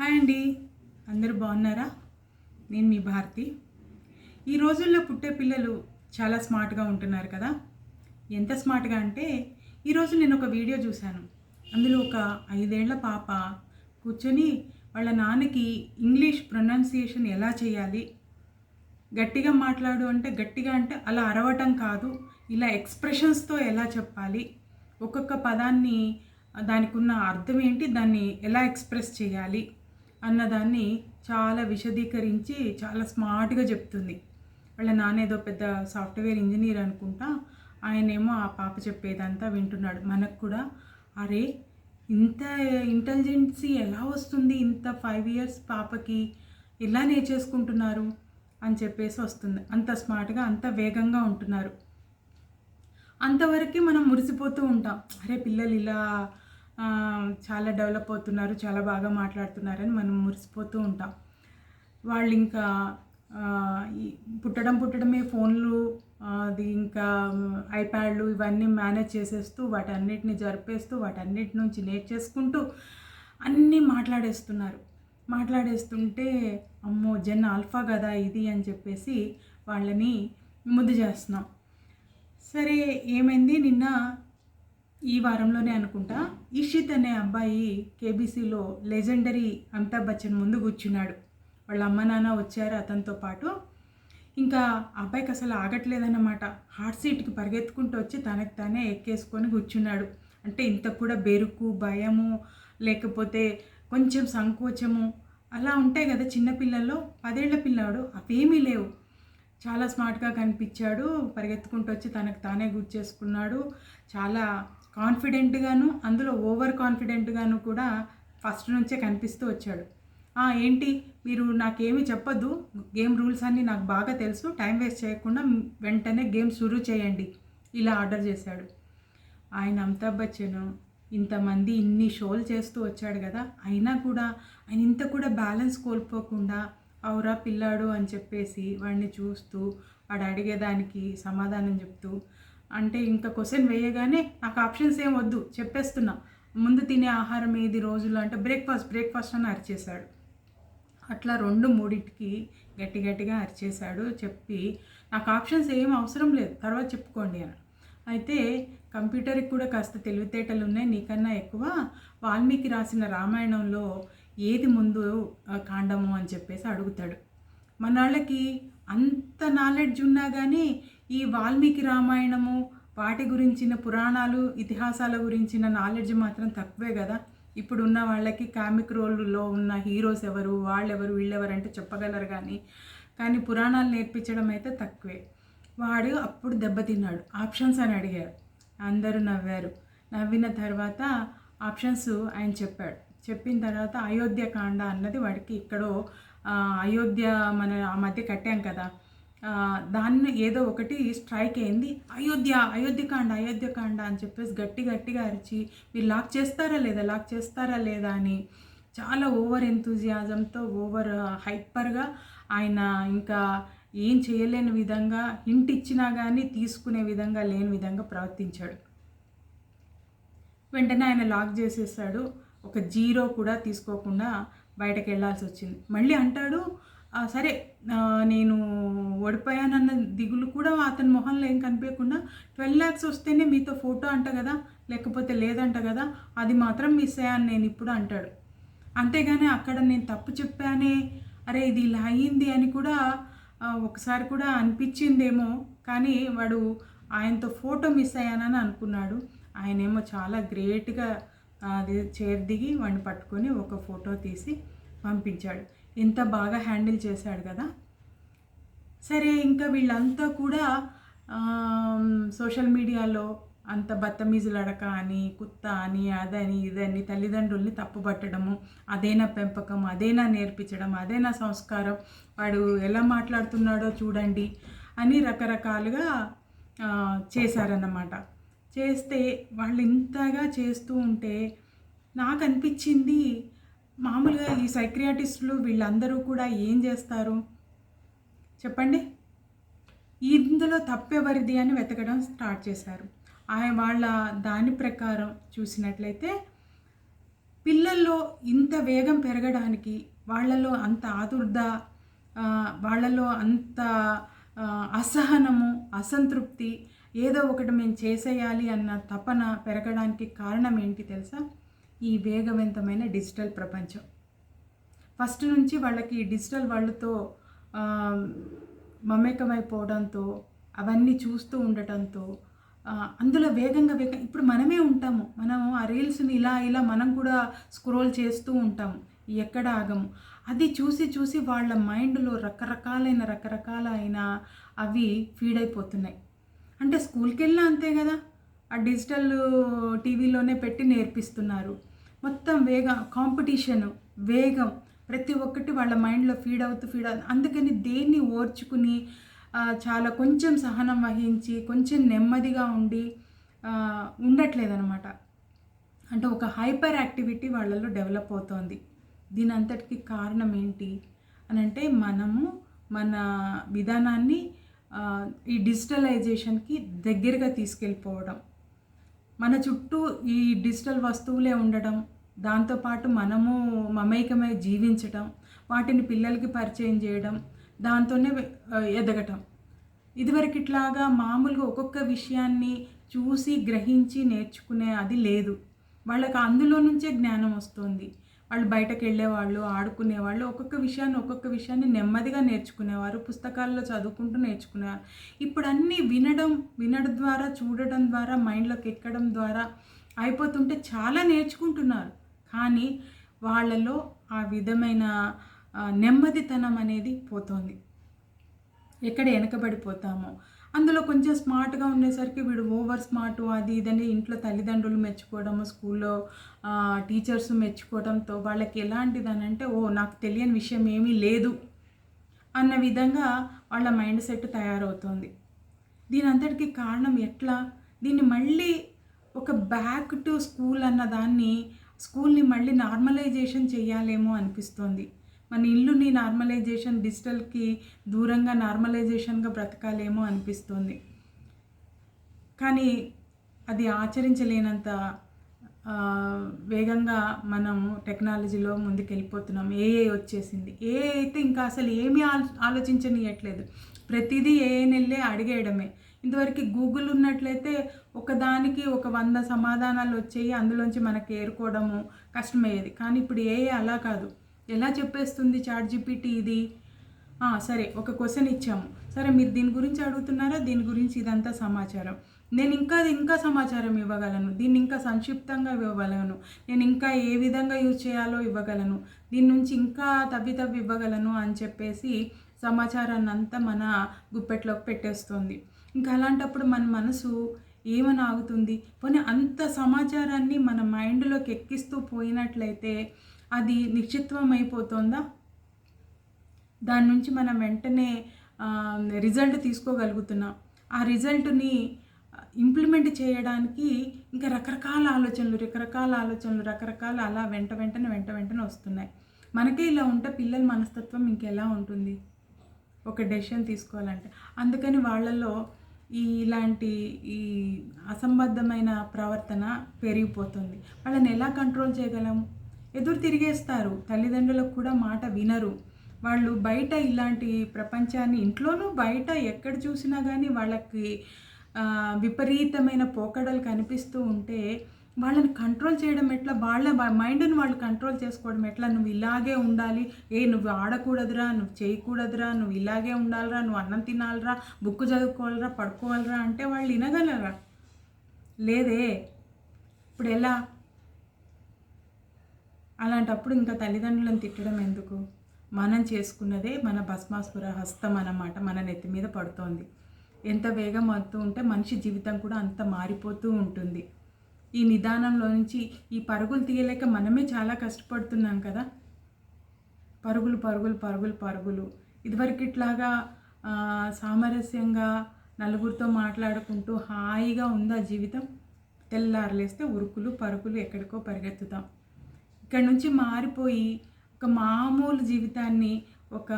Hi అండి. అందరూ బాగున్నారా? నేను మీ భారతి. ఈ రోజుల్లో పుట్టే పిల్లలు చాలా స్మార్ట్గా ఉంటున్నారు కదా? ఎంత స్మార్ట్గా అంటే ఈరోజు నేను ఒక వీడియో చూశాను. అందులో ఒక ఐదేళ్ళ పాప కూర్చొని వాళ్ళ నాన్నకి ఇంగ్లీష్ ప్రొనౌన్సియేషన్ ఎలా చేయాలి? గట్టిగా మాట్లాడు అంటే గట్టిగా అంటే అలా అరవటం కాదు. ఇలా ఎక్స్ప్రెషన్స్తో ఎలా చెప్పాలి? ఒక్కొక్క పదాన్ని దానికి ఉన్న అర్థం ఏంటి? దాన్ని ఎలా ఎక్స్ప్రెస్ చేయాలి? అన్నదాన్ని చాలా విశదీకరించి చాలా స్మార్ట్గా చెప్తుంది. వాళ్ళ నాన్న ఏదో పెద్ద సాఫ్ట్వేర్ ఇంజనీర్ అనుకుంటా ఆయనేమో ఆ పాప చెప్పేదంతా వింటున్నాడు. మనకు కూడా అరే ఇంత ఇంటెలిజెన్సీ ఎలా వస్తుంది ఇంత ఫైవ్ ఇయర్స్ పాపకి? ఎలా నేర్చేసుకుంటున్నారు? అని చెప్పేసి వస్తుంది. అంత స్మార్ట్గా అంత వేగంగా ఉంటున్నారు. అంతవరకు మనం మురిసిపోతూ ఉంటాం. అరే పిల్లలు ఇలా చాలా డెవలప్ అవుతున్నారు చాలా బాగా మాట్లాడుతున్నారని మనం మురిసిపోతూ ఉంటాం. వాళ్ళు ఇంకా పుట్టడం పుట్టడమే ఫోన్లు అది ఇంకా ఐప్యాడ్లు ఇవన్నీ మేనేజ్ చేసేస్తూ వాటన్నిటిని జరిపేస్తూ వాటన్నిటి నుంచి నేర్చేసుకుంటూ అన్నీ మాట్లాడేస్తున్నారు. మాట్లాడేస్తుంటే అమ్మో జన్ ఆల్ఫా కదా ఇది అని చెప్పేసి వాళ్ళని ముద్దు చేస్తున్నాం. సరే ఏమైంది? నిన్న ఈ వారంలోనే అనుకుంటా ఇషిత్ అనే అబ్బాయి కేబీసీలో లెజెండరీ అమితాబ్ బచ్చన్ ముందు కూర్చున్నాడు. వాళ్ళ అమ్మ నాన్న వచ్చారు అతనితో పాటు. ఇంకా అబ్బాయికి అసలు ఆగట్లేదన్నమాట. హాట్ సీట్కి పరిగెత్తుకుంటూ వచ్చి తనకు తానే ఎక్కేసుకొని కూర్చున్నాడు. అంటే ఇంత కూడా బెరుకు భయము లేకపోతే కొంచెం సంకోచము అలా ఉంటాయి కదా చిన్నపిల్లల్లో పదేళ్ళ పిల్లాడు అవేమీ లేవు. చాలా స్మార్ట్గా కనిపించాడు పరిగెత్తుకుంటూ వచ్చి తనకు తానే గుర్తు చేసుకున్నాడు. చాలా కాన్ఫిడెంట్గాను అందులో ఓవర్ కాన్ఫిడెంట్గాను కూడా ఫస్ట్ నుంచే కనిపిస్తూ వచ్చాడు. ఏంటి? మీరు నాకేమీ చెప్పొద్దు. గేమ్ రూల్స్ అన్నీ నాకు బాగా తెలుసు. టైం వేస్ట్ చేయకుండా వెంటనే గేమ్ షురూ చేయండి. ఇలా ఆర్డర్ చేశాడు. ఆయన అమితాబ్ బచ్చన్ ఇంతమంది ఇన్ని షోలు చేస్తూ వచ్చాడు కదా. అయినా కూడా ఆయన ఇంత కూడా బ్యాలెన్స్ కోల్పోకుండా అవురా పిల్లాడు అని చెప్పేసి వాడిని చూస్తూ వాడు అడిగేదానికి సమాధానం చెప్తూ అంటే ఇంకా క్వశ్చన్ వేయగానే నాకు ఆప్షన్స్ ఏం వద్దు చెప్పేస్తున్నా. ముందు తినే ఆహారం ఏది రోజులో అంటే బ్రేక్ఫాస్ట్ బ్రేక్ఫాస్ట్ అని అరిచేశాడు. అట్లా రెండు మూడింటికి గట్టి గట్టిగా అరిచేశాడు చెప్పి నాకు ఆప్షన్స్ ఏం అవసరం లేదు తర్వాత చెప్పుకోండి అని. అయితే కంప్యూటర్కి కూడా కాస్త తెలివితేటలు ఉన్నాయి నీకన్నా ఎక్కువ వాల్మీకి రాసిన రామాయణంలో ఏది ముందు కాండము అని చెప్పేసి అడుగుతాడు. మన వాళ్ళకి అంత నాలెడ్జ్ ఉన్నా కానీ ఈ వాల్మీకి రామాయణము వాటి గురించిన పురాణాలు ఇతిహాసాల గురించిన నాలెడ్జ్ మాత్రం తక్కువే కదా. ఇప్పుడు ఉన్న వాళ్ళకి కామిక్ రోల్లో ఉన్న హీరోస్ ఎవరు వాళ్ళెవరు వీళ్ళెవరు అంటే చెప్పగలరు కానీ కానీ పురాణాలు నేర్పించడం అయితే తక్కువే. వాడు అప్పుడు దెబ్బతిన్నాడు ఆప్షన్స్ అని అడిగారు. అందరూ నవ్వారు. నవ్విన తర్వాత ఆప్షన్స్ ఆయన చెప్పాడు. చెప్పిన తర్వాత అయోధ్య కాండ అన్నది వాడికి ఇక్కడో అయోధ్య మన ఆ మధ్య కట్టాం కదా. దాన్ని ఏదో ఒకటి స్ట్రైక్ అయింది. అయోధ్య అయోధ్యకాండ అయోధ్యకాండ అని చెప్పేసి గట్టి గట్టిగా అరిచి మీరు లాక్ చేస్తారా లేదా? లాక్ చేస్తారా లేదా అని చాలా ఓవర్ ఎంతూజియాజంతో ఓవర్ హైపర్గా ఆయన ఇంకా ఏం చేయలేని విధంగా ఇంటి ఇచ్చినా కానీ తీసుకునే విధంగా లేని విధంగా ప్రవర్తించాడు. వెంటనే ఆయన లాక్ చేసేసాడు. ఒక జీరో కూడా తీసుకోకుండా బయటకు వెళ్ళాల్సి వచ్చింది. మళ్ళీ అంటాడు సరే నేను ఓడిపోయానన్న దిగులు కూడా అతని మొహంలో ఏం కనిపించకుండా ట్వెల్వ్ ల్యాక్స్ వస్తేనే మీతో ఫోటో అంట కదా లేకపోతే లేదంట కదా అది మాత్రం మిస్ అయ్యాను నేను ఇప్పుడు అంటాడు. అంతేగాని అక్కడ నేను తప్పు చెప్పానే అరే ఇది ఇలా అయ్యింది అని కూడా ఒకసారి కూడా అనిపించిందేమో కానీ వాడు ఆయనతో ఫోటో మిస్ అయ్యానని అనుకున్నాడు. ఆయనేమో చాలా గ్రేట్గా అది చేర్ దిగి వాడిని పట్టుకొని ఒక ఫోటో తీసి పంపించాడు. ఎంత బాగా హ్యాండిల్ చేశాడు కదా. సరే ఇంకా వీళ్ళంతా కూడా సోషల్ మీడియాలో అంత బత్తమీజులడక అని కుత్త అని అదని ఇదని తల్లిదండ్రుల్ని తప్పుపట్టడము అదేనా పెంపకం అదేనా నేర్పించడం అదేనా సంస్కారం వాడు ఎలా మాట్లాడుతున్నాడో చూడండి అని రకరకాలుగా చేశారన్నమాట. చేస్తే వాళ్ళు ఇంతగా చేస్తూ ఉంటే నాకు అనిపించింది మామూలుగా ఈ సైక్రియాటిస్టులు వీళ్ళందరూ కూడా ఏం చేస్తారు? చెప్పండి. ఇందులో తప్పెవరిది అని వెతకడం స్టార్ట్ చేశారు. ఆయన వాళ్ళ దాని ప్రకారం చూసినట్లయితే పిల్లల్లో ఇంత వేగం పెరగడానికి వాళ్ళలో అంత ఆదుర్ద వాళ్ళలో అంత అసహనము అసంతృప్తి ఏదో ఒకటి మేము చేసేయాలి అన్న తపన పెరగడానికి కారణం ఏంటి తెలుసా? ఈ వేగవంతమైన డిజిటల్ ప్రపంచం. ఫస్ట్ నుంచి వాళ్ళకి డిజిటల్ వాళ్ళతో మమేకమైపోవడంతో అవన్నీ చూస్తూ ఉండటంతో అందులో వేగంగా వేగం ఇప్పుడు మనమే ఉంటాము. మనము ఆ రీల్స్ని ఇలా ఇలా మనం కూడా స్క్రోల్ చేస్తూ ఉంటాము ఎక్కడ ఆగము. అది చూసి చూసి వాళ్ళ మైండ్లో రకరకాలైన రకరకాలైన అవి ఫీడ్ అయిపోతున్నాయి. అంటే స్కూల్కి వెళ్ళినా అంతే కదా. ఆ డిజిటల్ టీవీలోనే పెట్టి నేర్పిస్తున్నారు. మొత్తం వేగ కాంపిటీషన్ వేగం. ప్రతి ఒక్కటి వాళ్ళ మైండ్లో ఫీడ్ అవుతూ ఫీడ్ అవుతూ అందుకని దేన్ని ఓర్చుకుని చాలా కొంచెం సహనం వహించి కొంచెం నెమ్మదిగా ఉండి ఆ, ఉండట్లేదన్నమాట. అంటే ఒక హైపర్ యాక్టివిటీ వాళ్ళలో డెవలప్ అవుతోంది. దీని అంతటికి కారణం ఏంటి? అని అంటే మనము మన విధానాన్ని ఈ డిజిటలైజేషన్కి దగ్గరగా తీసుకెళ్ళిపోవడం. మన చుట్టూ ఈ డిజిటల్ వస్తువులే ఉండడం దాంతోపాటు మనము మమైకమై జీవించటం వాటిని పిల్లలకి పరిచయం చేయడం దాంతోనే ఎదగటం. ఇదివరకు ఇట్లాగా మామూలుగా ఒక్కొక్క విషయాన్ని చూసి గ్రహించి నేర్చుకునే అది లేదు. వాళ్ళకి అందులో నుంచే జ్ఞానం వస్తుంది. వాళ్ళు బయటకు వెళ్ళేవాళ్ళు ఆడుకునేవాళ్ళు ఒక్కొక్క విషయాన్ని ఒక్కొక్క విషయాన్ని నెమ్మదిగా నేర్చుకునేవారు పుస్తకాల్లో చదువుకుంటూ నేర్చుకునేవారు. ఇప్పుడు అన్నీ వినడం వినడం ద్వారా చూడడం ద్వారా మైండ్లోకి ఎక్కడం ద్వారా అయిపోతుంటే చాలా నేర్చుకుంటున్నారు. కానీ వాళ్ళలో ఆ విధమైన నెమ్మదితనం అనేది పోతోంది. ఎక్కడ వెనకబడిపోతామో. అందులో కొంచెం స్మార్ట్గా ఉండేసరికి వీడు ఓవర్ స్మార్ట్ అది ఇదని ఇంట్లో తల్లిదండ్రులు మెచ్చుకోవడము స్కూల్లో టీచర్స్ మెచ్చుకోవడంతో వాళ్ళకి ఎలాంటిది అని అంటే ఓ నాకు తెలియని విషయం ఏమీ లేదు అన్న విధంగా వాళ్ళ మైండ్ సెట్ తయారవుతుంది. దీని అంతటికి కారణం ఎట్లా? దీన్ని మళ్ళీ ఒక బ్యాక్ టు స్కూల్ అన్న దాన్ని స్కూల్ని మళ్ళీ నార్మలైజేషన్ చేయాలేమో అనిపిస్తోంది. మన ఇల్లుని నార్మలైజేషన్ డిజిటల్కి దూరంగా నార్మలైజేషన్గా బ్రతకాలేమో అనిపిస్తుంది. కానీ అది ఆచరించలేనంత వేగంగా మనం టెక్నాలజీలో ముందుకెళ్ళిపోతున్నాం. ఏఏ వచ్చేసింది. ఏ అయితే ఇంకా అసలు ఏమీ ఆలో ఆలోచించనియట్లేదు. ప్రతిదీ ఏఏ నెల్లే అడిగేయడమే. ఇంతవరకు గూగుల్ ఉన్నట్లయితే ఒకదానికి ఒక వంద సమాధానాలు వచ్చేవి అందులోంచి మనకి ఏరుకోవడము కష్టమయ్యేది. కానీ ఇప్పుడు ఏ అలా కాదు. ఎలా చెప్పేస్తుంది చాట్ జీపీటీ ఇది సరే ఒక క్వశ్చన్ ఇచ్చాము. సరే మీరు దీని గురించి అడుగుతున్నారా? దీని గురించి ఇదంతా సమాచారం. నేను ఇంకా ఇంకా సమాచారం ఇవ్వగలను. దీన్ని ఇంకా సంక్షిప్తంగా ఇవ్వగలను. నేను ఇంకా ఏ విధంగా యూజ్ చేయాలో ఇవ్వగలను. దీని నుంచి ఇంకా తవ్వి తవ్వి ఇవ్వగలను అని చెప్పేసి సమాచారాన్ని అంతా మన గుప్పెట్లోకి పెట్టేస్తుంది. ఇంకా అలాంటప్పుడు మన మనసు ఏమని ఆగుతుంది? పోనీ అంత సమాచారాన్ని మన మైండ్లోకి ఎక్కిస్తూ పోయినట్లయితే అది నిశ్చిత్వం అయిపోతుందా దాని నుంచి మనం వెంటనే రిజల్ట్ తీసుకోగలుగుతున్నాం. ఆ రిజల్ట్ని ఇంప్లిమెంట్ చేయడానికి ఇంకా రకరకాల ఆలోచనలు రకరకాల ఆలోచనలు రకరకాల అలా వెంట వెంటనే వెంట వెంటనే వస్తున్నాయి. మనకే ఇలా ఉంటే పిల్లల మనస్తత్వం ఇంకెలా ఉంటుంది? ఒక డెసిషన్ తీసుకోవాలంటే. అందుకని వాళ్ళల్లో ఈ ఇలాంటి ఈ అసంబద్ధమైన ప్రవర్తన పెరిగిపోతుంది. వాళ్ళని ఎలా కంట్రోల్ చేయగలం? ఎదురు తిరిగేస్తారు. తల్లిదండ్రులకు కూడా మాట వినరు. వాళ్ళు బయట ఇలాంటి ప్రపంచాన్ని ఇంట్లోనూ బయట ఎక్కడ చూసినా కానీ వాళ్ళకి విపరీతమైన పోకడలు కనిపిస్తూ ఉంటే వాళ్ళని కంట్రోల్ చేయడం ఎట్లా? వాళ్ళ మైండ్ని వాళ్ళు కంట్రోల్ చేసుకోవడం ఎట్లా? నువ్వు ఇలాగే ఉండాలి. ఏ నువ్వు ఆడకూడదురా నువ్వు చేయకూడదురా నువ్వు ఇలాగే ఉండాలిరా నువ్వు అన్నం తినాలిరా బుక్ చదువుకోవాలిరా పడుకోవాలిరా అంటే వాళ్ళు వినగలరా? లేదే. ఇప్పుడు ఎలా? అలాంటప్పుడు ఇంకా తల్లిదండ్రులను తిట్టడం ఎందుకు? మనం చేసుకున్నదే మన భస్మాసుర హస్తం అన్నమాట మన నెత్తి మీద పడుతోంది. ఎంత వేగం అవుతూ ఉంటే మనిషి జీవితం కూడా అంత మారిపోతూ ఉంటుంది. ఈ నిదానంలో నుంచి ఈ పరుగులు తీయలేక మనమే చాలా కష్టపడుతున్నాం కదా. పరుగులు పరుగులు పరుగులు పరుగులు. ఇదివరకు ఇట్లాగా సామరస్యంగా నలుగురితో మాట్లాడుకుంటూ హాయిగా ఉందా జీవితం? తెల్లారులేస్తే ఉరుకులు పరుగులు ఎక్కడికో పరిగెత్తుతాం. ఇక్కడ నుంచి మారిపోయి ఒక మామూలు జీవితాన్ని ఒక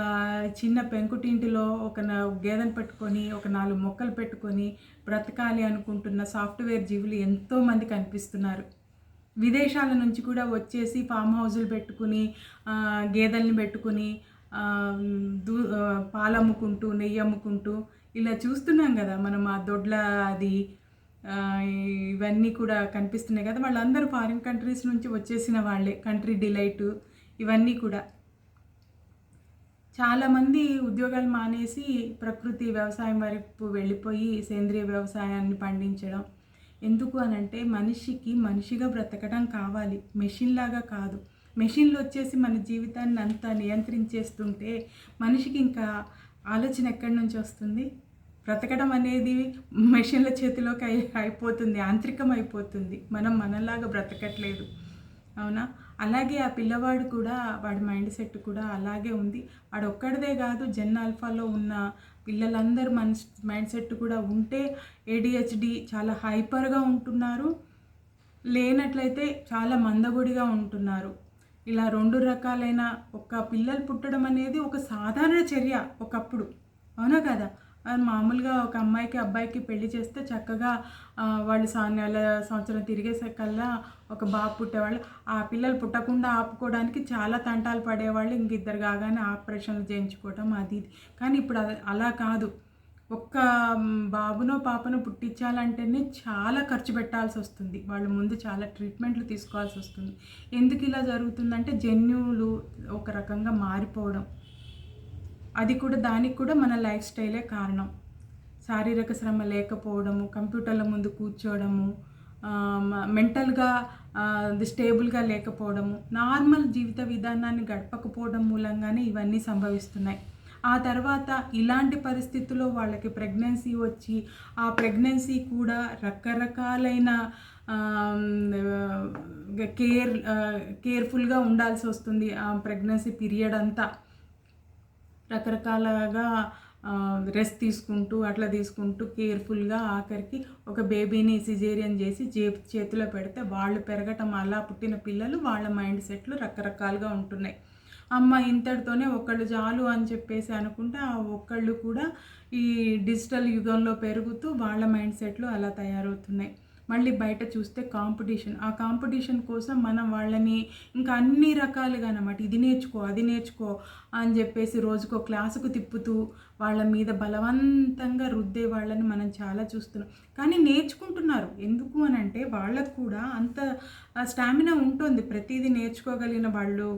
చిన్న పెంకుటింటిలో ఒక నా- గేదెను పెట్టుకొని ఒక నాలుగు మొక్కలు పెట్టుకొని బ్రతకాలి అనుకుంటున్న సాఫ్ట్వేర్ జీవులు ఎంతోమంది కనిపిస్తున్నారు. విదేశాల నుంచి కూడా వచ్చేసి ఫామ్ హౌజులు పెట్టుకుని గేదెల్ని పెట్టుకుని దూ పాలమ్ముకుంటూ నెయ్యి అమ్ముకుంటూ ఇలా చూస్తున్నాం కదా మనం ఆ దొడ్ల అది ఇవన్నీ కూడా కనిపిస్తున్నాయి కదా. వాళ్ళందరూ ఫారిన్ కంట్రీస్ నుంచి వచ్చేసిన వాళ్ళే కంట్రీ డిలైట్ ఇవన్నీ కూడా. చాలామంది ఉద్యోగాలు మానేసి ప్రకృతి వ్యవసాయం వైపు వెళ్ళిపోయి సేంద్రియ వ్యవసాయాన్ని పండించడం. ఎందుకు అనంటే మనిషికి మనిషిగా బ్రతకడం కావాలి. మెషిన్ లాగా కాదు. మెషిన్లు వచ్చేసి మన జీవితాన్ని అంతా నియంత్రించేస్తుంటే మనిషికి ఇంకా ఆలోచన ఎక్కడి నుంచి వస్తుంది? బ్రతకడం అనేది మెషిన్ల చేతిలోకి అయిపోతుంది యాంత్రికం అయిపోతుంది. మనం మనలాగా బ్రతకట్లేదు. అవునా? అలాగే ఆ పిల్లవాడు కూడా వాడి మైండ్ సెట్ కూడా అలాగే ఉంది. వాడు ఒక్కడిదే కాదు జెన్ ఆల్ఫాలో ఉన్న పిల్లలందరూ మన మైండ్ సెట్ కూడా ఉంటే ఏడిహెచ్డి చాలా హైపర్గా ఉంటున్నారు. లేనట్లయితే చాలా మందగుడిగా ఉంటున్నారు. ఇలా రెండు రకాలైన ఒక పిల్లలు పుట్టడం అనేది ఒక సాధారణ చర్య ఒకప్పుడు. అవునా కదా? మామూలుగా ఒక అమ్మాయికి అబ్బాయికి పెళ్ళి చేస్తే చక్కగా వాళ్ళు సా నెల సంవత్సరం తిరిగేసరికల్లా ఒక బాబు పుట్టేవాళ్ళు. ఆ పిల్లలు పుట్టకుండా ఆపుకోవడానికి చాలా తంటాలు పడేవాళ్ళు. ఇంక ఇద్దరు కాగానే ఆపరేషన్లు చేయించుకోవటం అది ఇది. కానీ ఇప్పుడు అది అలా కాదు. ఒక్క బాబునో పాపనో పుట్టించాలంటేనే చాలా ఖర్చు పెట్టాల్సి వస్తుంది. వాళ్ళు ముందు చాలా ట్రీట్మెంట్లు తీసుకోవాల్సి వస్తుంది. ఎందుకు ఇలా జరుగుతుందంటే జన్యువులు ఒక రకంగా మారిపోవడం. అది కూడా దానికి కూడా మన లైఫ్ స్టైలే కారణం. శారీరక శ్రమ లేకపోవడము కంప్యూటర్ల ముందు కూర్చోవడము మెంటల్గా స్టేబుల్గా లేకపోవడము నార్మల్ జీవిత విధానాన్ని గడపకపోవడం మూలంగానే ఇవన్నీ సంభవిస్తున్నాయి. ఆ తర్వాత ఇలాంటి పరిస్థితుల్లో వాళ్ళకి ప్రెగ్నెన్సీ వచ్చి ఆ ప్రెగ్నెన్సీ కూడా రకరకాలైన కేర్ కేర్ఫుల్గా ఉండాల్సి వస్తుంది ఆ ప్రెగ్నెన్సీ పీరియడ్ అంతా. రకరకాలుగా రెస్ట్ తీసుకుంటూ అట్లా తీసుకుంటూ కేర్ఫుల్గా ఆఖరికి ఒక బేబీని సిజేరియన్ చేసి జే చేతిలో పెడితే వాళ్ళు పెరగటం అలా పుట్టిన పిల్లలు వాళ్ళ మైండ్ సెట్లు రకరకాలుగా ఉంటున్నాయి. అమ్మ ఇంతటితోనే ఒకళ్ళు చాలు అని చెప్పేసి అనుకుంటే ఆ ఒక్కళ్ళు కూడా ఈ డిజిటల్ యుగంలో పెరుగుతూ వాళ్ళ మైండ్ సెట్లు అలా తయారవుతున్నాయి. మళ్ళీ బయట చూస్తే కాంపిటీషన్. ఆ కాంపిటీషన్ కోసం మనం వాళ్ళని ఇంకా అన్ని రకాలుగా అన్నమాట ఇది నేర్చుకో అది నేర్చుకో అని చెప్పేసి రోజుకో క్లాసుకు తిప్పుతూ వాళ్ళ మీద బలవంతంగా రుద్దే వాళ్ళని మనం చాలా చూస్తున్నాం. కానీ నేర్చుకుంటున్నారు. ఎందుకు అని అంటే వాళ్ళకు కూడా అంత స్టామినా ఉంటుంది. ప్రతిదీ నేర్చుకోగలిగిన వాళ్ళు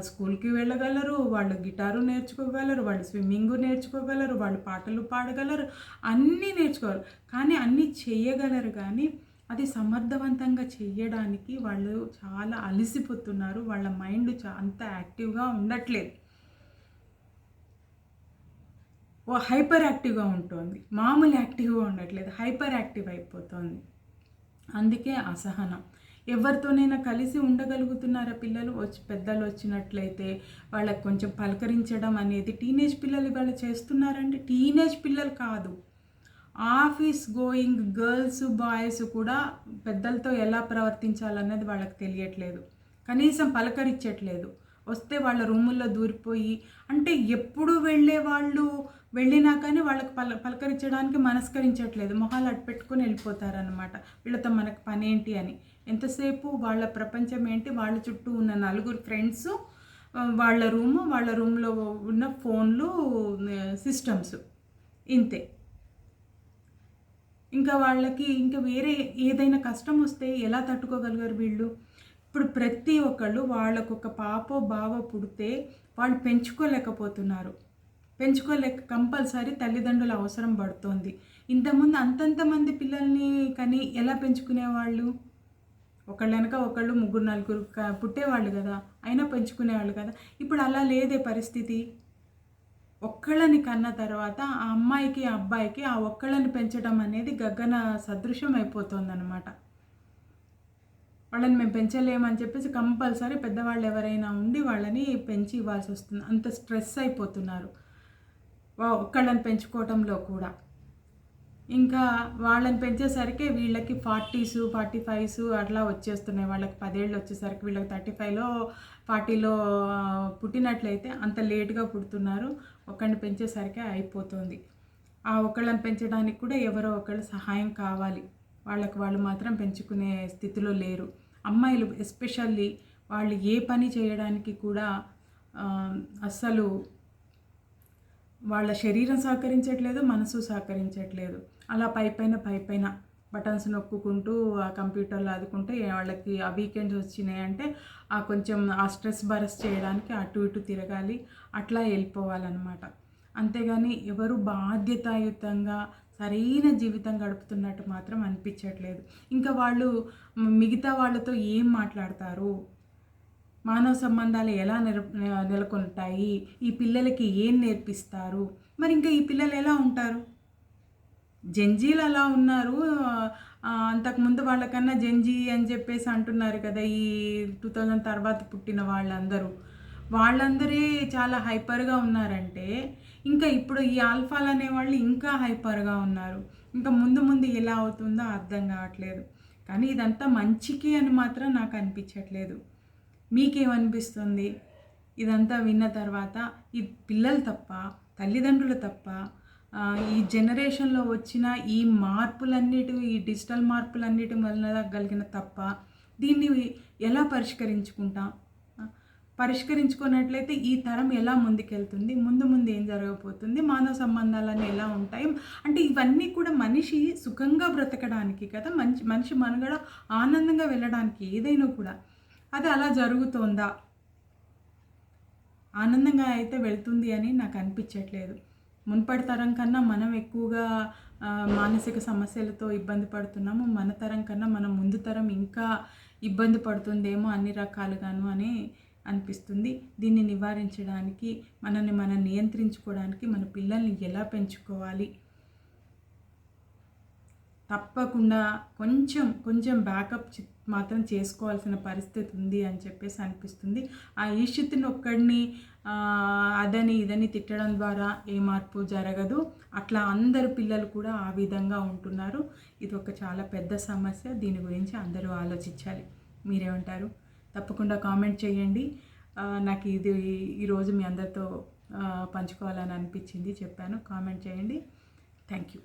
స్కూల్కి వెళ్ళగలరు వాళ్ళు గిటారు నేర్చుకోగలరు వాళ్ళు స్విమ్మింగ్ నేర్చుకోగలరు వాళ్ళు పాటలు పాడగలరు అన్నీ నేర్చుకోగలరు కానీ అన్నీ చేయగలరు కానీ అది సమర్థవంతంగా చేయడానికి వాళ్ళు చాలా అలసిపోతున్నారు. వాళ్ళ మైండ్ చా అంత యాక్టివ్గా ఉండట్లేదు. ఓ హైపర్ యాక్టివ్గా ఉంటుంది. మామూలు యాక్టివ్గా ఉండట్లేదు. హైపర్ యాక్టివ్ అయిపోతుంది. అందుకే అసహనం. ఎవరితోనైనా కలిసి ఉండగలుగుతున్నారా పిల్లలు? వచ్చి పెద్దలు వచ్చినట్లయితే వాళ్ళకి కొంచెం పలకరించడం అనేది టీనేజ్ పిల్లలు ఇవాళ చేస్తున్నారంటే టీనేజ్ పిల్లలు కాదు. ఆఫీస్ గోయింగ్ గర్ల్స్ బాయ్స్ కూడా పెద్దలతో ఎలా ప్రవర్తించాలన్నది వాళ్ళకి తెలియట్లేదు. కనీసం పలకరించట్లేదు. వస్తే వాళ్ళ రూముల్లో దూరిపోయి అంటే ఎప్పుడు వెళ్ళే వాళ్ళు వెళ్ళినా కానీ వాళ్ళకి పల పలకరించడానికి మనస్కరించట్లేదు. మొహాలు అటు పెట్టుకొని వెళ్ళిపోతారనమాట వీళ్ళతో మనకు పని ఏంటి అని. ఎంతసేపు వాళ్ళ ప్రపంచం ఏంటి? వాళ్ళ చుట్టూ ఉన్న నలుగురు ఫ్రెండ్స్ వాళ్ళ రూము వాళ్ళ రూమ్లో ఉన్న ఫోన్లు సిస్టమ్స్. ఇంతే. ఇంకా వాళ్ళకి ఇంకా వేరే ఏదైనా కష్టం వస్తే ఎలా తట్టుకోగలిగారు వీళ్ళు? ఇప్పుడు ప్రతి ఒక్కళ్ళు వాళ్ళకు ఒక పాపో బావ పుడితే వాళ్ళు పెంచుకోలేకపోతున్నారు. పెంచుకోలేక కంపల్సరీ తల్లిదండ్రుల అవసరం పడుతోంది. ఇంతకుముందు అంతంత మంది పిల్లల్ని కానీ ఎలా పెంచుకునేవాళ్ళు? ఒకళ్ళ వెనక ఒకళ్ళు ముగ్గురు నలుగురు పుట్టేవాళ్ళు కదా. అయినా పెంచుకునేవాళ్ళు కదా. ఇప్పుడు అలా లేదే పరిస్థితి. ఒక్కళ్ళని కన్న తర్వాత ఆ అమ్మాయికి ఆ అబ్బాయికి ఆ ఒక్కళ్ళని పెంచడం అనేది గగన సదృశ్యం అయిపోతుంది అనమాట వాళ్ళని మేము పెంచలేమని చెప్పేసి కంపల్సరీ పెద్దవాళ్ళు ఎవరైనా ఉండి వాళ్ళని పెంచి ఇవ్వాల్సి వస్తుంది. అంత స్ట్రెస్ అయిపోతున్నారు. ఒక్కళ్ళని పెంచుకోవటంలో కూడా. ఇంకా వాళ్ళని పెంచేసరికి వీళ్ళకి ఫార్టీస్ ఫార్టీ ఫైవ్స్ అట్లా వచ్చేస్తున్నాయి. వాళ్ళకి పదేళ్ళు వచ్చేసరికి వీళ్ళకి థర్టీ ఫైవ్లో ఫార్టీలో పుట్టినట్లయితే అంత లేట్గా పుడుతున్నారు. ఒకరిని పెంచేసరికి అయిపోతుంది. ఆ ఒకళ్ళని పెంచడానికి కూడా ఎవరో ఒకళ్ళు సహాయం కావాలి. వాళ్ళకి వాళ్ళు మాత్రం పెంచుకునే స్థితిలో లేరు. అమ్మాయిలు ఎస్పెషల్లీ వాళ్ళు ఏ పని చేయడానికి కూడా అస్సలు వాళ్ళ శరీరం సహకరించట్లేదు మనసు సహకరించట్లేదు. అలా పై పైన పై పైన బటన్స్ నొక్కుకుంటూ ఆ కంప్యూటర్లో ఆదుకుంటే వాళ్ళకి ఆ వీకెండ్స్ వచ్చినాయి అంటే ఆ కొంచెం ఆ స్ట్రెస్ బరస్ చేయడానికి అటు ఇటు తిరగాలి అట్లా వెళ్ళిపోవాలన్నమాట. అంతేగాని ఎవరు బాధ్యతాయుతంగా సరైన జీవితం గడుపుతున్నట్టు మాత్రం అనిపించట్లేదు. ఇంకా వాళ్ళు మిగతా వాళ్ళతో ఏం మాట్లాడతారు? మానవ సంబంధాలు ఎలా నెల నెలకొంటాయి? ఈ పిల్లలకి ఏం నేర్పిస్తారు? మరి ఇంకా ఈ పిల్లలు ఎలా ఉంటారు? జంజీలు అలా ఉన్నారు. అంతకుముందు వాళ్ళకన్నా జంజీ అని చెప్పేసి అంటున్నారు కదా ఈ టూ థౌజండ్ తర్వాత పుట్టిన వాళ్ళందరూ. వాళ్ళందరే చాలా హైపర్గా ఉన్నారంటే ఇంకా ఇప్పుడు ఈ ఆల్ఫాలు అనేవాళ్ళు ఇంకా హైపర్గా ఉన్నారు. ఇంకా ముందు ముందు ఎలా అవుతుందో అర్థం కావట్లేదు. కానీ ఇదంతా మంచికి అని మాత్రం నాకు అనిపించట్లేదు. మీకేమనిపిస్తుంది? ఇదంతా విన్న తర్వాత ఈ పిల్లలు తప్ప తల్లిదండ్రులు తప్ప ఈ జనరేషన్లో వచ్చిన ఈ మార్పులన్నిటి ఈ డిజిటల్ మార్పులన్నిటి వలన కలిగిన తప్ప దీన్ని ఎలా పరిష్కరించుకుంటాం? పరిష్కరించుకున్నట్లయితే ఈ తరం ఎలా ముందుకెళ్తుంది? ముందు ముందు ఏం జరగబోతుంది? మానవ సంబంధాలన్నీ ఎలా ఉంటాయి? అంటే ఇవన్నీ కూడా మనిషి సుఖంగా బ్రతకడానికి కదా మంచి మనిషి మనుగడ ఆనందంగా వెళ్ళడానికి ఏదైనా కూడా అది అలా జరుగుతోందా? ఆనందంగా అయితే వెళ్తుంది అని నాకు అనిపించట్లేదు. మున్పటి తరం కన్నా మనం ఎక్కువగా మానసిక సమస్యలతో ఇబ్బంది పడుతున్నాము. మన తరం కన్నా మన ముందు తరం ఇంకా ఇబ్బంది పడుతుందేమో అన్ని రకాలుగాను అని అనిపిస్తుంది. దీన్ని నివారించడానికి మనల్ని మనం నియంత్రించుకోవడానికి మన పిల్లల్ని ఎలా పెంచుకోవాలి? తప్పకుండా కొంచెం కొంచెం బ్యాకప్ మాత్రం చేసుకోవాల్సిన పరిస్థితి ఉంది అని చెప్పేసి అనిపిస్తుంది. ఆ ఈషిత్ని ఒక్కడిని అదని ఇదని తిట్టడం ద్వారా ఏ మార్పు జరగదు. అట్లా అందరు పిల్లలు కూడా ఆ విధంగా ఉంటున్నారు. ఇది ఒక చాలా పెద్ద సమస్య. దీని గురించి అందరూ ఆలోచించాలి. మీరేమంటారు? తప్పకుండా కామెంట్ చేయండి. నాకు ఇది ఈరోజు మీ అందరితో పంచుకోవాలని అనిపించింది. చెప్పాను. కామెంట్ చేయండి. Thank you.